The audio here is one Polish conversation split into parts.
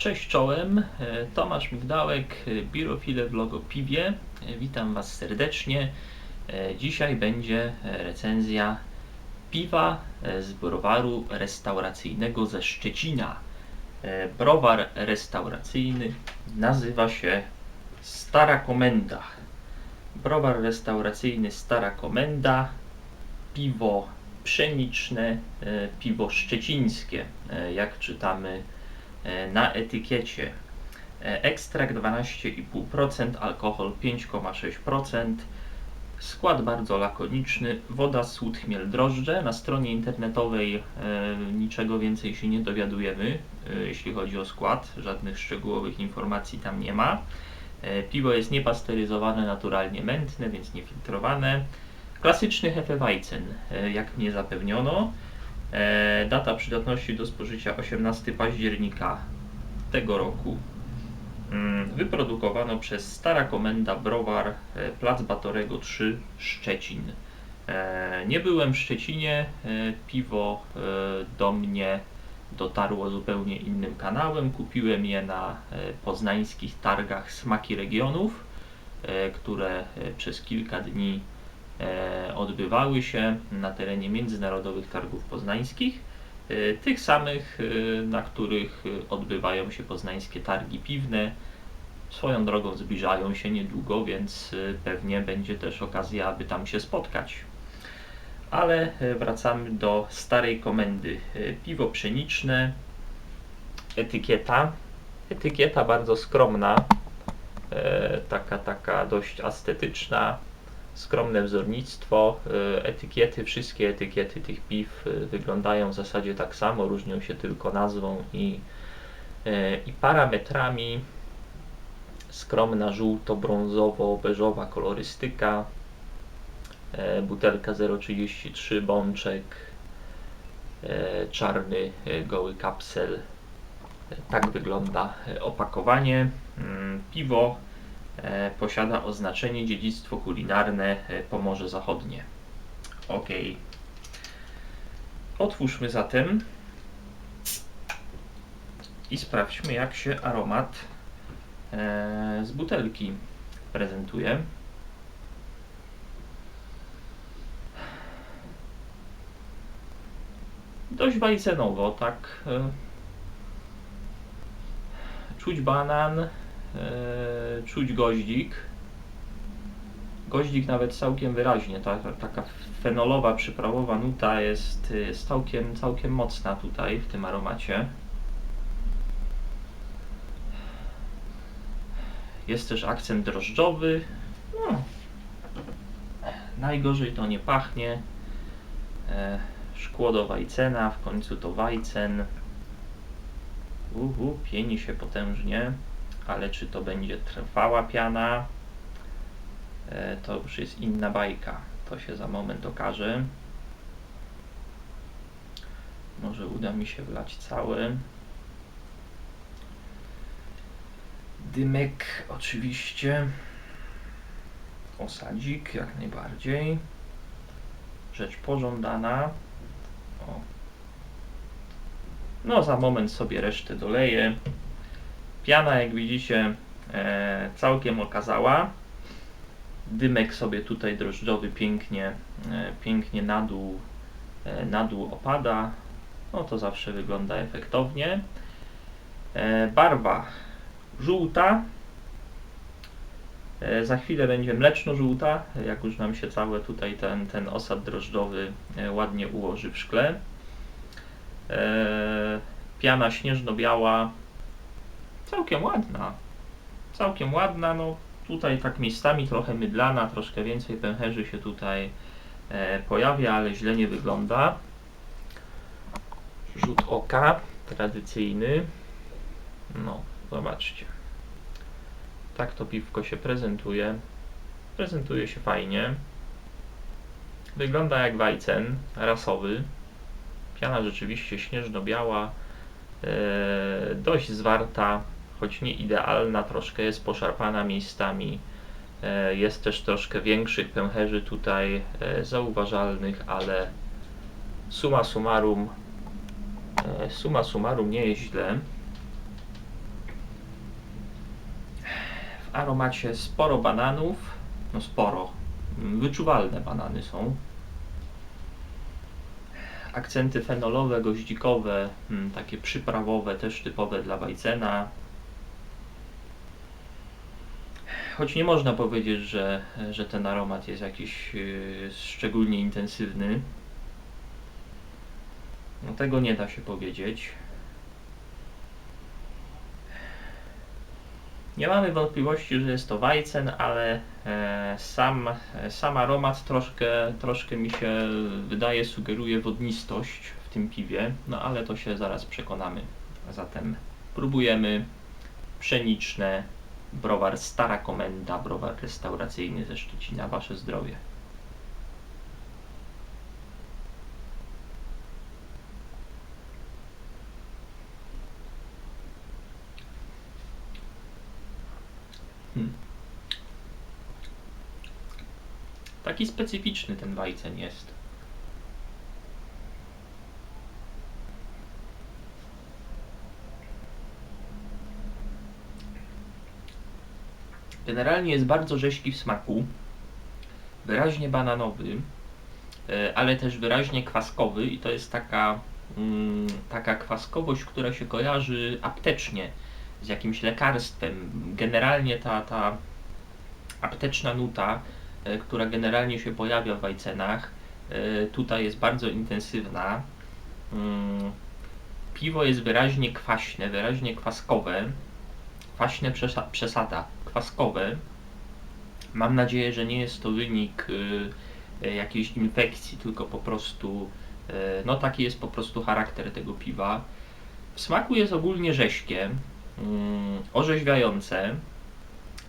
Cześć czołem, E, Tomasz Migdałek, e, Birofile Vlog o piwie. E, Witam Was serdecznie. Dzisiaj będzie recenzja piwa z browaru restauracyjnego ze Szczecina. Browar restauracyjny nazywa się Stara Komenda. Browar restauracyjny Stara Komenda, piwo pszeniczne, piwo szczecińskie, jak czytamy na etykiecie. E, Ekstrakt 12,5%, alkohol 5,6%. Skład bardzo lakoniczny, woda, słód, chmiel, drożdże. Na stronie internetowej e, niczego więcej się nie dowiadujemy, e, jeśli chodzi o skład. Żadnych szczegółowych informacji tam nie ma. E, piwo jest niepasteryzowane, naturalnie mętne, więc niefiltrowane. Klasyczny Hefeweizen, e, jak mnie zapewniono. E, Data przydatności do spożycia 18 października tego roku. Mm, Wyprodukowano przez Stara Komenda Browar, e, Plac Batorego 3, Szczecin. E, Nie byłem w Szczecinie, piwo do mnie dotarło zupełnie innym kanałem. Kupiłem je na poznańskich targach Smaki Regionów, które przez kilka dni odbywały się na terenie międzynarodowych targów poznańskich, e, tych samych, e, na których e, odbywają się poznańskie targi piwne. Swoją drogą zbliżają się niedługo, więc e, pewnie będzie też okazja, aby tam się spotkać. Ale e, wracamy do starej komendy. E, Piwo pszeniczne, etykieta. Etykieta bardzo skromna, e, taka, taka dość estetyczna skromne wzornictwo. y, Etykiety, wszystkie etykiety tych piw y, wyglądają w zasadzie tak samo, różnią się tylko nazwą i, y, i parametrami. Skromna żółto-brązowo-beżowa kolorystyka. Butelka 0,33 bączek. Czarny goły kapsel. Tak wygląda opakowanie. Mm, Piwo posiada oznaczenie dziedzictwo kulinarne e, Pomorze Zachodnie. Ok. Otwórzmy zatem i sprawdźmy, jak się aromat e, z butelki prezentuje. Dość bajcenowo, tak. E, czuć banan, e, czuć goździk. Goździk nawet całkiem wyraźnie, ta, taka fenolowa, przyprawowa nuta jest, jest całkiem, całkiem mocna tutaj w tym aromacie. Jest też akcent drożdżowy. No. Najgorzej to nie pachnie. E, szkło do Wajcena, w końcu to Wajcen. Uhu, pieni się potężnie, ale czy to będzie trwała piana, e, to już jest inna bajka. To się za moment okaże. Może uda mi się wlać cały. Dymek oczywiście. Osadzik jak najbardziej. Rzecz pożądana. O. No za moment sobie resztę doleję. Piana jak widzicie e, całkiem okazała. Dymek sobie tutaj drożdżowy pięknie, e, pięknie na dół, e, na dół opada. No to zawsze wygląda efektownie. Barwa żółta. Za chwilę będzie mleczno-żółta, jak już nam się cały tutaj ten, ten osad drożdżowy ładnie ułoży w szkle. Piana śnieżno-biała, całkiem ładna. Całkiem ładna, no tutaj tak miejscami trochę mydlana, troszkę więcej pęcherzy się tutaj e, pojawia, ale źle nie wygląda. Rzut oka, tradycyjny. No, zobaczcie. Tak to piwko się prezentuje. Prezentuje się fajnie. Wygląda jak wajcen rasowy. Piana rzeczywiście śnieżno-biała. E, dość zwarta, choć nie idealna, troszkę jest poszarpana miejscami. E, jest też troszkę większych pęcherzy tutaj e, zauważalnych, ale summa summarum, e, summa summarum nie jest źle. aromacie sporo bananów, no sporo, mm, wyczuwalne banany są. Akcenty fenolowe, goździkowe, mm, takie przyprawowe, też typowe dla Weitzena. Choć nie można powiedzieć, że, że ten aromat jest jakiś yy, szczególnie intensywny. No tego nie da się powiedzieć. Nie mamy wątpliwości, że jest to Weizen, ale e, sam, sam aromat troszkę, troszkę mi się wydaje sugeruje wodnistość w tym piwie, no ale to się zaraz przekonamy. Zatem próbujemy pszeniczne, browar Stara Komenda, browar restauracyjny ze Szczecina. Wasze zdrowie. Hmm. Taki specyficzny ten Weizen jest. Generalnie jest bardzo rzeźki w smaku, wyraźnie bananowy, e, ale też wyraźnie kwaskowy i to jest taka, mm, taka kwaskowość, która się kojarzy aptecznie z jakimś lekarstwem. Generalnie ta, ta apteczna nuta, e, która generalnie się pojawia w Weizenach, e, tutaj jest bardzo intensywna. Mm, Piwo jest wyraźnie kwaśne, wyraźnie kwaskowe. Kwaśne przesa- przesada, kwaskowe. Mam nadzieję, że nie jest to wynik y, y, jakiejś infekcji, tylko po prostu, y, no taki jest po prostu charakter tego piwa. W smaku jest ogólnie rześkie, mm, orzeźwiające.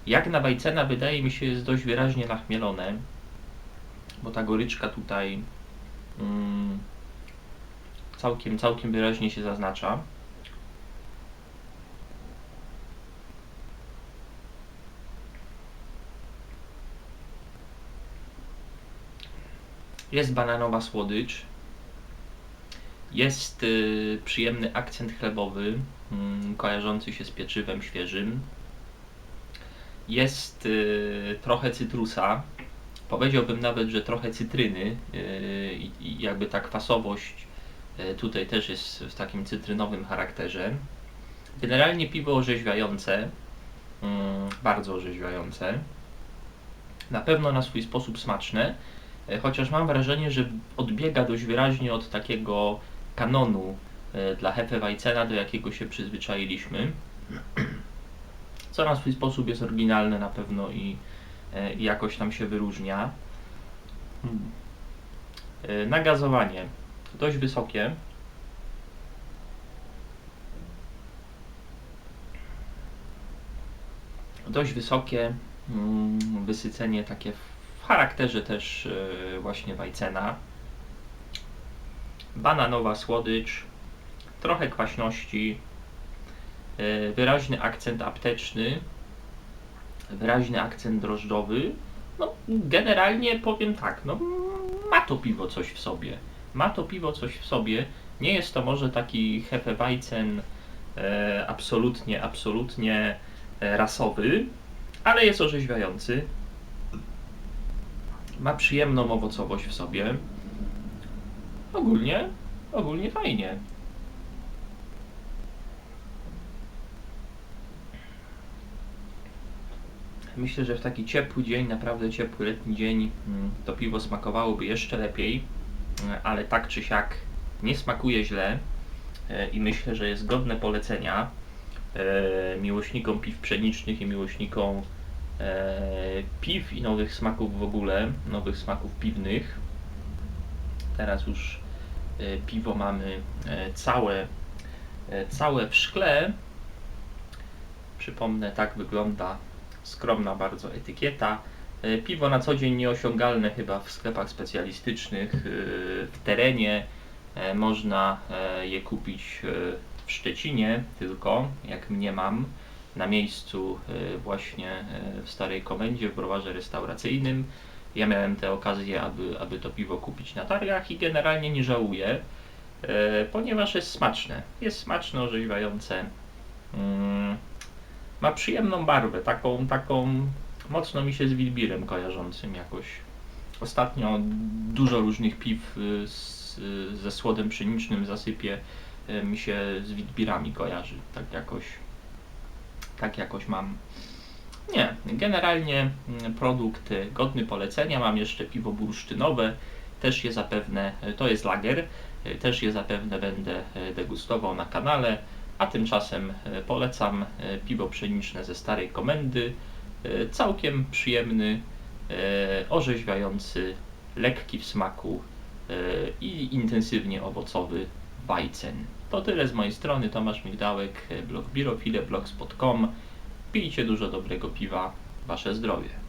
Jak na Weitzena wydaje mi się jest dość wyraźnie nachmielone, bo ta goryczka tutaj mm, całkiem, całkiem wyraźnie się zaznacza. Jest bananowa słodycz. Jest y, przyjemny akcent chlebowy, mm, kojarzący się z pieczywem świeżym. Jest y, trochę cytrusa. Powiedziałbym nawet, że trochę cytryny y, i jakby ta kwasowość y, tutaj też jest w takim cytrynowym charakterze. Generalnie piwo orzeźwiające, mm, bardzo orzeźwiające. Na pewno na swój sposób smaczne, chociaż mam wrażenie, że odbiega dość wyraźnie od takiego kanonu e, dla Hefeweizena, do jakiego się przyzwyczailiśmy. Co na swój sposób jest oryginalne na pewno i, e, i jakoś tam się wyróżnia. Hmm. E, Nagazowanie dość wysokie. Dość wysokie, mm, wysycenie takie w charakterze też e, właśnie Weizena. Bananowa słodycz, trochę kwaśności, e, wyraźny akcent apteczny, wyraźny akcent drożdżowy. No, generalnie powiem tak, no, ma to piwo coś w sobie. Ma to piwo coś w sobie. Nie jest to może taki Hefeweizen e, absolutnie, absolutnie e, rasowy, ale jest orzeźwiający. Ma przyjemną owocowość w sobie. Ogólnie, ogólnie fajnie. Myślę, że w taki ciepły dzień, naprawdę ciepły letni dzień, mm, to piwo smakowałoby jeszcze lepiej, e, ale tak czy siak nie smakuje źle e, i myślę, że jest godne polecenia e, miłośnikom piw pszenicznych i miłośnikom piw i nowych smaków w ogóle, nowych smaków piwnych. Teraz już piwo mamy całe, całe w szkle. Przypomnę, tak wygląda skromna bardzo etykieta. E, Piwo na co dzień nieosiągalne chyba w sklepach specjalistycznych. e, W terenie e, można e, je kupić e, w Szczecinie tylko, jak mnie mam, na miejscu e, właśnie e, w Starej Komendzie, w browarze restauracyjnym. Ja miałem tę okazję, aby, aby to piwo kupić na targach i generalnie nie żałuję, e, ponieważ jest smaczne. Jest smaczne, orzeźwiające. Mm, Ma przyjemną barwę, taką, taką mocno mi się z Wilbirem kojarzącym jakoś. Ostatnio dużo różnych piw y, z, y, ze słodem pszenicznym zasypie y, mi się z Wilbirami kojarzy. Tak jakoś, tak jakoś mam. Nie, generalnie mm, produkt godny polecenia. Mam jeszcze piwo bursztynowe, też je zapewne, y, to jest lager, y, też je zapewne będę y, degustował na kanale, a tymczasem polecam piwo pszeniczne ze starej komendy. Całkiem przyjemny, orzeźwiający, lekki w smaku i intensywnie owocowy Weizen. To tyle z mojej strony, Tomasz Migdałek, blog Birofile, blogspot.com. Pijcie dużo dobrego piwa, wasze zdrowie.